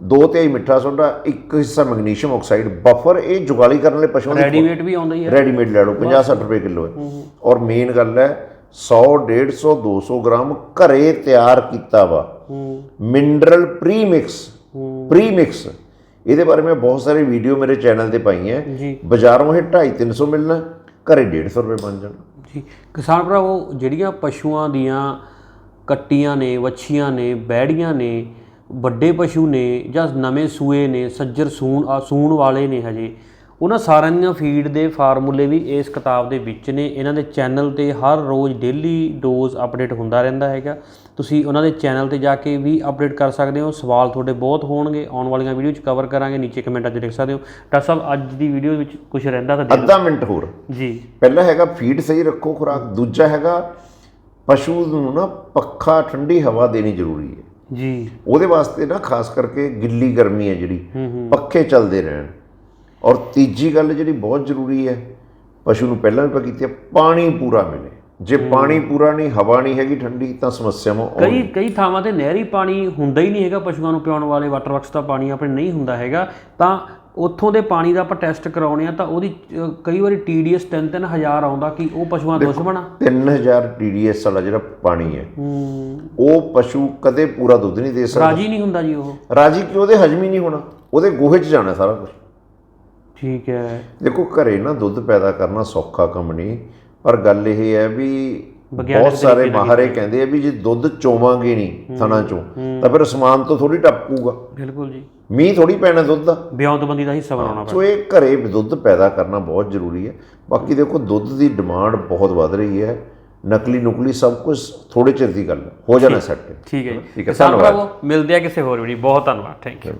ਦੋ ਤਿਹਾਈ ਮਿੱਠਾ ਸੋਡਾ ਇੱਕ ਹਿੱਸਾ ਮੈਗਨੀਸ਼ੀਅਮ ਆਕਸਾਈਡ। ਬਫਰ ਇਹ ਜੁਗਾਲੀ ਕਰਨ ਵਾਲੇ ਪਸ਼ੂਆਂ ਦੀ ਰੈਡੀਮੇਡ ਵੀ ਆਉਂਦਾ ਹੀ ਹੈ। ਰੈਡੀਮੇਡ ਲੈ ਲਓ 50 60 ਰੁਪਏ ਕਿਲੋ ਹੈ। ਔਰ ਮੇਨ ਗੱਲ ਹੈ 100 150 200 ਗ੍ਰਾਮ ਘਰੇ ਤਿਆਰ ਕੀਤਾ ਵਾ। ਹੂੰ। ਮਿਨਰਲ ਪ੍ਰੀ ਮਿਕਸ ਹੂੰ। ਪ੍ਰੀ ਮਿਕਸ ਇਹਦੇ ਬਾਰੇ ਮੈਂ ਬਹੁਤ ਸਾਰੇ ਵੀਡੀਓ ਮੇਰੇ ਚੈਨਲ ਤੇ ਪਾਈ ਹੈ ਬਾਜ਼ਾਰੋਂ ਇਹ 250 300 ਮਿਲਣਾ ਘਰੇ 150 ਰੁਪਏ ਬਣ ਜਾਣਾ। ਜੀ। ਕਿਸਾਨ ਭਰਾਵੋ ਜਿਹੜੀਆਂ ਪਸ਼ੂਆਂ ਦੀਆਂ ਕੱਟੀਆਂ ਨੇ ਵੱਛੀਆਂ ਨੇ ਬੈੜੀਆਂ ਨੇ ਵੱਡੇ ਪਸ਼ੂ ਨੇ ਜਾਂ ਨਵੇਂ ਸੂਏ ਨੇ ਸੱਜਰ ਸੂਣ ਆ ਸੂਣ ਵਾਲੇ ਨੇ ਹਜੇ ਉਹਨਾਂ ਸਾਰਿਆਂ ਦੀਆਂ ਫੀਡ ਦੇ ਫਾਰਮੂਲੇ ਵੀ ਇਸ ਕਿਤਾਬ ਦੇ ਵਿੱਚ ਨੇ। ਇਹਨਾਂ ਦੇ ਚੈਨਲ ਤੇ ਹਰ ਰੋਜ਼ ਡੇਲੀ ਡੋਜ਼ ਅਪਡੇਟ ਹੁੰਦਾ ਰਹਿੰਦਾ ਹੈਗਾ। ਤੁਸੀਂ ਉਹਨਾਂ ਦੇ ਚੈਨਲ ਤੇ ਜਾ ਕੇ ਵੀ ਅਪਡੇਟ ਕਰ ਸਕਦੇ ਹੋ। ਸਵਾਲ ਤੁਹਾਡੇ ਬਹੁਤ ਹੋਣਗੇ। ਆਉਣ ਵਾਲੀਆਂ ਵੀਡੀਓ 'ਚ ਕਵਰ ਕਰਾਂਗੇ। ਨੀਚੇ ਕਮੈਂਟਾਂ 'ਚ ਲਿਖ ਸਕਦੇ ਹੋ। ਡਾਕਟਰ ਸਾਹਿਬ ਅੱਜ ਦੀ ਵੀਡੀਓ ਵਿੱਚ ਕੁਝ ਰਹਿੰਦਾ ਤਾਂ ਦੇ ਅੱਧਾ ਮਿੰਟ ਹੋਰ। ਜੀ। ਪਹਿਲਾ ਹੈਗਾ ਫੀਡ ਸਹੀ ਰੱਖੋ ਖੁਰਾਕ। ਦੂਜਾ ਹੈਗਾ ਪਸ਼ੂ ਨੂੰ ਨਾ ਪੱਖਾ ਠੰਡੀ ਹਵਾ ਦੇਣੀ ਜ਼ਰੂਰੀ ਹੈ। ਜੀ। ਉਹਦੇ ਵਾਸਤੇ ਨਾ ਖਾਸ ਕਰਕੇ ਗਿੱਲੀ ਗਰਮੀ ਹੈ ਜਿਹੜੀ ਪੱਖੇ ਚੱਲਦੇ ਰਹਿਣ। ਔਰ ਤੀਜੀ ਗੱਲ ਜਿਹੜੀ ਬਹੁਤ ਜ਼ਰੂਰੀ ਹੈ ਪਸ਼ੂ ਨੂੰ ਪਹਿਲਾਂ ਵੀ ਆਪਾਂ ਕੀਤੀ ਹੈ ਪਾਣੀ ਪੂਰਾ ਮਿਲੇ। ਜੇ ਪਾਣੀ ਪੂਰਾ ਨਹੀਂ ਹਵਾ ਨਹੀਂ ਹੈਗੀ ਠੰਡੀ ਤਾਂ ਸਮੱਸਿਆਵਾਂ ਕਈ ਕਈ ਥਾਵਾਂ ਤੇ ਨਹਿਰੀ ਪਾਣੀ ਹੁੰਦਾ ਹੀ ਨਹੀਂ ਹੈਗਾ ਪਸ਼ੂਆਂ ਨੂੰ ਪਿਆਉਣ ਵਾਲੇ ਵਾਟਰ ਵਰਕਸ ਦਾ ਪਾਣੀ ਆਪਣੇ ਨਹੀਂ ਹੁੰਦਾ ਹੈਗਾ। ਤਾਂ ਉੱਥੋਂ ਦੇ ਪਾਣੀ ਦਾ ਆਪਾਂ ਟੈਸਟ ਕਰਾਉਣੇ ਆ ਤਾਂ ਉਹਦੀ ਕਈ ਵਾਰੀ TDS 3-3 ਹਜ਼ਾਰ ਆਉਂਦਾ ਕਿ ਉਹ ਪਸ਼ੂਆਂ ਦਾ ਦੁਸ਼ਮਣ ਆ 3000 TDS ਵਾਲਾ ਜਿਹੜਾ ਪਾਣੀ ਹੈ ਹੂੰ। ਉਹ ਪਸ਼ੂ ਕਦੇ ਪੂਰਾ ਦੁੱਧ ਨਹੀਂ ਦੇ ਸਕਦਾ। ਰਾਜੀ ਨਹੀਂ ਹੁੰਦਾ ਜੀ ਉਹ। ਰਾਜੀ ਕਿ ਉਹਦੇ ਹਜਮ ਹੀ ਨਹੀਂ ਹੋਣਾ। ਉਹਦੇ ਗੋਹੇ 'ਚ ਜਾਣਾ ਸਾਰਾ ਕੁਝ ਠੀਕ ਹੈ। ਦੇਖੋ ਘਰੇ ਨਾ ਦੁੱਧ ਪੈਦਾ ਕਰਨਾ ਸੌਖਾ ਕੰਮ ਨਹੀਂ। ਪਰ ਗੱਲ ਇਹ ਹੈ ਵੀ ਬਹੁਤ ਸਾਰੇ ਮਾਹਰ ਕਹਿੰਦੇ ਆ ਵੀ ਜੇ ਦੁੱਧ ਚੋਵਾਂਗੇ ਨਹੀਂ ਥਣਾ ਚੋਂ ਤਾਂ ਫਿਰ ਅਸਮਾਨ ਤੋਂ ਥੋੜੀ ਟਪਕੂਗਾ। ਬਿਲਕੁਲ ਜੀ। ਮੀਂਹ ਥੋੜੀ ਪੈਣਾ ਦੁੱਧ ਦਾ। ਬਿਉਂਤਬੰਦੀ ਦਾ ਹਿੱਸਾ ਬਣਾਉਣਾ ਸੋ ਇਹ ਘਰੇ ਦੁੱਧ ਪੈਦਾ ਕਰਨਾ ਬਹੁਤ ਜ਼ਰੂਰੀ ਹੈ। ਬਾਕੀ ਦੇਖੋ ਦੁੱਧ ਦੀ ਡਿਮਾਂਡ ਬਹੁਤ ਵੱਧ ਰਹੀ ਹੈ। ਨਕਲੀ ਨੁਕਲੀ ਸਭ ਕੁਝ ਥੋੜੇ ਚਿਰ ਦੀ ਗੱਲ ਹੈ। ਜਾਣਾ ਸੈੱਟ ਠੀਕ ਹੈ ਜੀ। ਠੀਕ ਹੈ ਧੰਨਵਾਦ। ਮਿਲਦੇ ਆ ਕਿਸੇ ਹੋਰ ਵੀਡੀਓ ਬਹੁਤ ਧੰਨਵਾਦ। Thank you